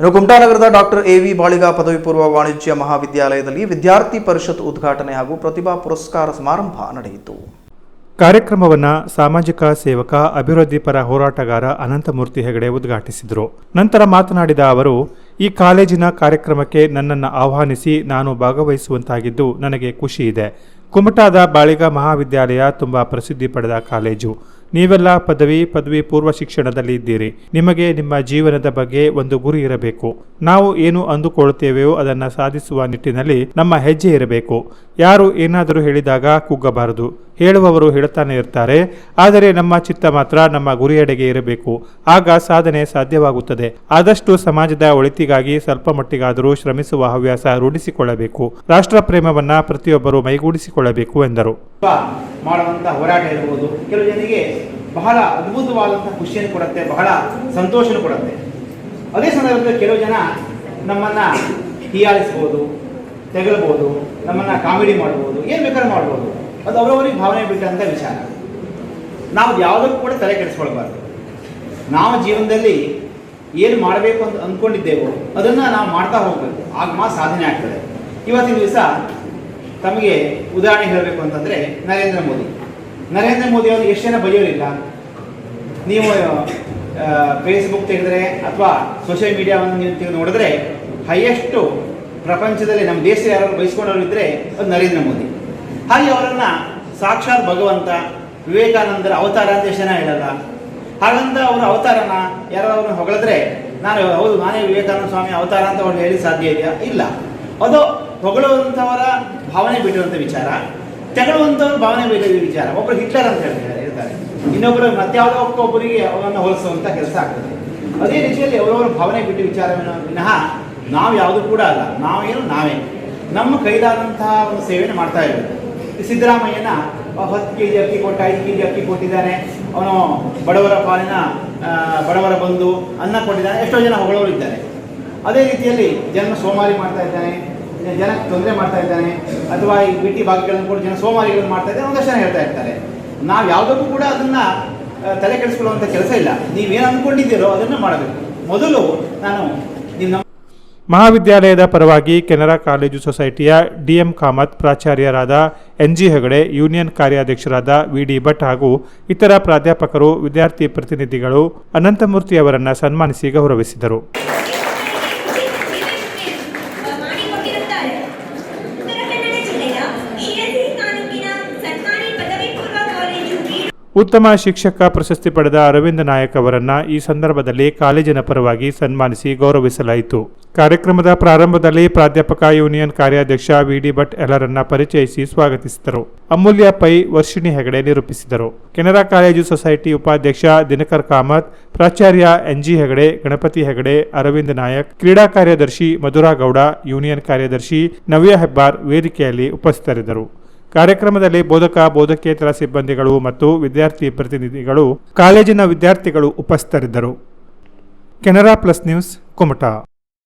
ಇನ್ನು ಕುಮಟಾನಗರದ doctor A V Baliga ಪದವಿ ಪೂರ್ವ ವಾಣಿಜ್ಯ ಮಹಾವಿದ್ಯಾಲಯದಲ್ಲಿ ವಿದ್ಯಾರ್ಥಿ ಪರಿಷತ್ ಉದ್ಘಾಟನೆ ಹಾಗೂ ಪ್ರತಿಭಾ ಪುರಸ್ಕಾರ ಸಮಾರಂಭ ನಡೆಯಿತು. ಕಾರ್ಯಕ್ರಮವನ್ನು ಸಾಮಾಜಿಕ ಸೇವಕ, ಅಭಿವೃದ್ಧಿ ಪರ ಹೋರಾಟಗಾರ ಅನಂತಮೂರ್ತಿ ಹೆಗಡೆ ಉದ್ಘಾಟಿಸಿದರು. ನಂತರ ಮಾತನಾಡಿದ ಅವರು, ಈ ಕಾಲೇಜಿನ ಕಾರ್ಯಕ್ರಮಕ್ಕೆ ನನ್ನನ್ನು ಆಹ್ವಾನಿಸಿ ನಾನು ಭಾಗವಹಿಸುವಂತಾಗಿದ್ದು ನನಗೆ ಖುಷಿ ಇದೆ. ಕುಮಟಾದ ಬಾಳಿಗ ಮಹಾವಿದ್ಯಾಲಯ ತುಂಬ ಪ್ರಸಿದ್ಧಿ ಪಡೆದ ಕಾಲೇಜು. ನೀವೆಲ್ಲ ಪದವಿ ಪದವಿ ಪೂರ್ವ ಶಿಕ್ಷಣದಲ್ಲಿ ಇದ್ದೀರಿ. ನಿಮಗೆ ನಿಮ್ಮ ಜೀವನದ ಬಗ್ಗೆ ಒಂದು ಗುರಿ ಇರಬೇಕು. ನಾವು ಏನು ಅಂದುಕೊಳ್ಳುತ್ತೇವೆಯೋ ಅದನ್ನು ಸಾಧಿಸುವ ನಿಟ್ಟಿನಲ್ಲಿ ನಮ್ಮ ಹೆಜ್ಜೆ ಇರಬೇಕು. ಯಾರು ಏನಾದರೂ ಹೇಳಿದಾಗ ಕುಗ್ಗಬಾರದು ಹೇಳುವವರು ಹೇಳುತ್ತಾನೆ ಇರ್ತಾರೆ. ಆದರೆ ನಮ್ಮ ಚಿತ್ತ ಮಾತ್ರ ನಮ್ಮ ಗುರಿಯೆಡೆಗೆ ಇರಬೇಕು. ಆಗ ಸಾಧನೆ ಸಾಧ್ಯವಾಗುತ್ತದೆ. ಆದಷ್ಟು ಸಮಾಜದ ಒಳಿತಿಗಾಗಿ ಸ್ವಲ್ಪ ಮಟ್ಟಿಗಾದರೂ ಶ್ರಮಿಸುವ ಹವ್ಯಾಸ ರೂಢಿಸಿಕೊಳ್ಳಬೇಕು. ರಾಷ್ಟ್ರ ಪ್ರೇಮವನ್ನ ಪ್ರತಿಯೊಬ್ಬರು ಮೈಗೂಡಿಸಿಕೊಳ್ಳಬೇಕು ಎಂದರು. ಮಾಡುವಂಥ ಹೋರಾಟ ಜನರಿಗೆ ಬಹಳ ಅದ್ಭುತವಾದಂತಹ ಖುಷಿಯನ್ನು ಕೊಡುತ್ತೆ, ಬಹಳ ಸಂತೋಷನೂ ಕೊಡುತ್ತೆ. ಅದೇ ಸಂದರ್ಭದಲ್ಲಿ ಕೆಲವು ಜನ ನಮ್ಮನ್ನ ಹೀಯಾಳಿಸ್ಬೋದು ತೆಗಲ್ಬೋದು ನಮ್ಮನ್ನ ಕಾಮಿಡಿ ಮಾಡ್ಬೋದು, ಏನ್ ಬೇಕಾದ್ರೂ ಮಾಡ್ಬೋದು. ಅದು ಅವರವರಿಗೆ ಭಾವನೆ ಬಿಟ್ಟಂಥ ವಿಚಾರ. ನಾವು ಯಾವುದಕ್ಕೂ ಕೂಡ ತಲೆ ಕೆಡಿಸ್ಕೊಳ್ಬಾರ್ದು. ನಾವು ಜೀವನದಲ್ಲಿ ಏನು ಮಾಡಬೇಕು ಅಂತ ಅಂದ್ಕೊಂಡಿದ್ದೇವೋ ಅದನ್ನು ನಾವು ಮಾಡ್ತಾ ಹೋಗಬೇಕು. ಆಗ ಮಾ ಸಾಧನೆ ಆಗ್ತದೆ. ಇವತ್ತಿನ ದಿವಸ ತಮಗೆ ಉದಾಹರಣೆ ಹೇಳಬೇಕು ಅಂತಂದರೆ ನರೇಂದ್ರ ಮೋದಿ. ನರೇಂದ್ರ ಮೋದಿ ಅವರು ಎಷ್ಟು ಜನ ಬೈಯೋರಿಲ್ಲ ನೀವು ಫೇಸ್ಬುಕ್ ತೆಗೆದ್ರೆ ಅಥವಾ ಸೋಷಿಯಲ್ ಮೀಡಿಯಾವನ್ನು ನೀವು ತೆಗೆದು ನೋಡಿದ್ರೆ ಹೈಯೆಸ್ಟು ಪ್ರಪಂಚದಲ್ಲಿ ನಮ್ಮ ದೇಶ ಯಾರು ಬಯಸ್ಕೊಂಡವರು ಇದ್ದರೆ ಅದು ನರೇಂದ್ರ ಮೋದಿ. ಹಾಗೆ ಅವರನ್ನ ಸಾಕ್ಷಾತ್ ಭಗವಂತ ವಿವೇಕಾನಂದರ ಅವತಾರ ಅಂತ ಜನ ಹೇಳಲ್ಲ. ಹಾಗಂತ ಅವರ ಅವತಾರನ ಯಾರೋ ಅವ್ರನ್ನ ಹೊಗಳಿದ್ರೆ, ನಾನು ಹೌದು, ನಾನೇ ವಿವೇಕಾನಂದ ಸ್ವಾಮಿ ಅವತಾರ ಅಂತ ಅವ್ರು ಹೇಳಿ ಸಾಧ್ಯ ಇದೆಯಾ? ಇಲ್ಲ. ಅದು ಹೊಗಳುವಂಥವರ ಭಾವನೆ ಬಿಟ್ಟಿರುವಂಥ ವಿಚಾರ, ತೆಗಳುವಂಥವ್ರ ಭಾವನೆ ಬಿಟ್ಟಿರೋ ವಿಚಾರ. ಒಬ್ಬರು ಹಿಟ್ಲರ್ ಅಂತ ಹೇಳ್ತಾರೆ. ಇರ್ತಾರೆ ಇನ್ನೊಬ್ಬರು ಮತ್ಯಾವುದೋ ಒಬ್ಬರಿಗೆ ಅವರನ್ನು ಹೋಲಿಸುವಂಥ ಕೆಲಸ ಆಗ್ತದೆ. ಅದೇ ರೀತಿಯಲ್ಲಿ ಅವರವರ ಭಾವನೆ ಬಿಟ್ಟು ವಿಚಾರವನ್ನು ವಿನಃ ನಾವು ಯಾವುದು ಕೂಡ ಅಲ್ಲ. ನಾವೇನು ನಾವೇ. ನಮ್ಮ ಕೈಲಾದಂತಹ ಒಂದು ಸೇವೆಯನ್ನು ಮಾಡ್ತಾ ಇರಬೇಕು ಸಿದ್ದರಾಮಯ್ಯನ ಹತ್ತು ಕೆ ಜಿ ಅಕ್ಕಿ ಕೊಟ್ಟ, ಐದು ಕೆ ಜಿ ಅಕ್ಕಿ ಕೊಟ್ಟಿದ್ದಾನೆ ಅವನು ಬಡವರ ಪಾಲಿನ ಬಡವರ ಬಂದು ಅನ್ನ ಕೊಟ್ಟಿದ್ದಾನೆ ಎಷ್ಟೋ ಜನ ಹೊಗಳವರು ಇದ್ದಾರೆ. ಅದೇ ರೀತಿಯಲ್ಲಿ ಜನ ಸೋಮಾರಿ ಮಾಡ್ತಾ ಇದ್ದಾನೆ ಜನಕ್ಕೆ ತೊಂದರೆ ಮಾಡ್ತಾ ಇದ್ದಾನೆ ಅಥವಾ ಈ ಬಿಟ್ಟಿ ಭಾಗ್ಯಗಳನ್ನು ಕೂಡ ಜನ ಸೋಮಾರಿಗಳನ್ನು ಮಾಡ್ತಾ ಇದ್ದಾರೆ. ಒಂದಷ್ಟು ಜನ ಹೇಳ್ತಾ ಇರ್ತಾರೆ. ನಾವು ಯಾವುದಕ್ಕೂ ಕೂಡ ಅದನ್ನ ತಲೆ ಕೆಡಿಸ್ಕೊಳ್ಳುವಂಥ ಕೆಲಸ ಇಲ್ಲ. ನೀವೇನು ಅಂದ್ಕೊಂಡಿದ್ದೀರೋ ಅದನ್ನು ಮಾಡಬೇಕು. ಮೊದಲು ನಾನು ಮಹಾವಿದ್ಯಾಲಯದ ಪರವಾಗಿ ಕೆನರಾ ಕಾಲೇಜು ಸೊಸೈಟಿಯ ಡಿಎಂ ಕಾಮತ್, ಪ್ರಾಚಾರ್ಯರಾದ ಎನ್ಜಿ ಹೆಗಡೆ, ಯೂನಿಯನ್ ಕಾರ್ಯಾಧ್ಯಕ್ಷರಾದ ವಿಡಿ ಭಟ್ ಹಾಗೂ ಇತರ ಪ್ರಾಧ್ಯಾಪಕರು, ವಿದ್ಯಾರ್ಥಿ ಪ್ರತಿನಿಧಿಗಳು ಅನಂತಮೂರ್ತಿ ಅವರನ್ನು ಸನ್ಮಾನಿಸಿ ಗೌರವಿಸಿದರು. ಉತ್ತಮ ಶಿಕ್ಷಕ ಪ್ರಶಸ್ತಿ ಪಡೆದ ಅರವಿಂದ ನಾಯಕ್ ಅವರನ್ನು ಈ ಸಂದರ್ಭದಲ್ಲಿ ಕಾಲೇಜಿನ ಪರವಾಗಿ ಸನ್ಮಾನಿಸಿ ಗೌರವಿಸಲಾಯಿತು. ಕಾರ್ಯಕ್ರಮದ ಪ್ರಾರಂಭದಲ್ಲಿ ಪ್ರಾಧ್ಯಾಪಕ ಯೂನಿಯನ್ ಕಾರ್ಯಾಧ್ಯಕ್ಷ ವಿಡಿ ಭಟ್ ಎಲ್ಲರನ್ನ ಪರಿಚಯಿಸಿ ಸ್ವಾಗತಿಸಿದರು. ಅಮೂಲ್ಯ ಪೈ ವರ್ಷಿಣಿ ಹೆಗಡೆ ನಿರೂಪಿಸಿದರು. ಕೆನರಾ ಕಾಲೇಜು ಸೊಸೈಟಿ ಉಪಾಧ್ಯಕ್ಷ ದಿನಕರ್ ಕಾಮತ್, ಪ್ರಾಚಾರ್ಯ ಎನ್ಜಿ ಹೆಗಡೆ, ಗಣಪತಿ ಹೆಗಡೆ, ಅರವಿಂದ್ ನಾಯಕ್, ಕ್ರೀಡಾ ಕಾರ್ಯದರ್ಶಿ ಮಧುರಾ ಗೌಡ, ಯೂನಿಯನ್ ಕಾರ್ಯದರ್ಶಿ ನವ್ಯ ಹೆಬ್ಬಾರ್ ವೇದಿಕೆಯಲ್ಲಿ ಉಪಸ್ಥಿತರಿದ್ದರು. ಕಾರ್ಯಕ್ರಮದಲ್ಲಿ ಬೋಧಕ ಬೋಧಕೇತರ ಸಿಬ್ಬಂದಿಗಳು ಮತ್ತು ವಿದ್ಯಾರ್ಥಿ ಪ್ರತಿನಿಧಿಗಳು ಕಾಲೇಜಿನ ವಿದ್ಯಾರ್ಥಿಗಳು ಉಪಸ್ಥಿತರಿದ್ದರು. Canara plus news Kumta.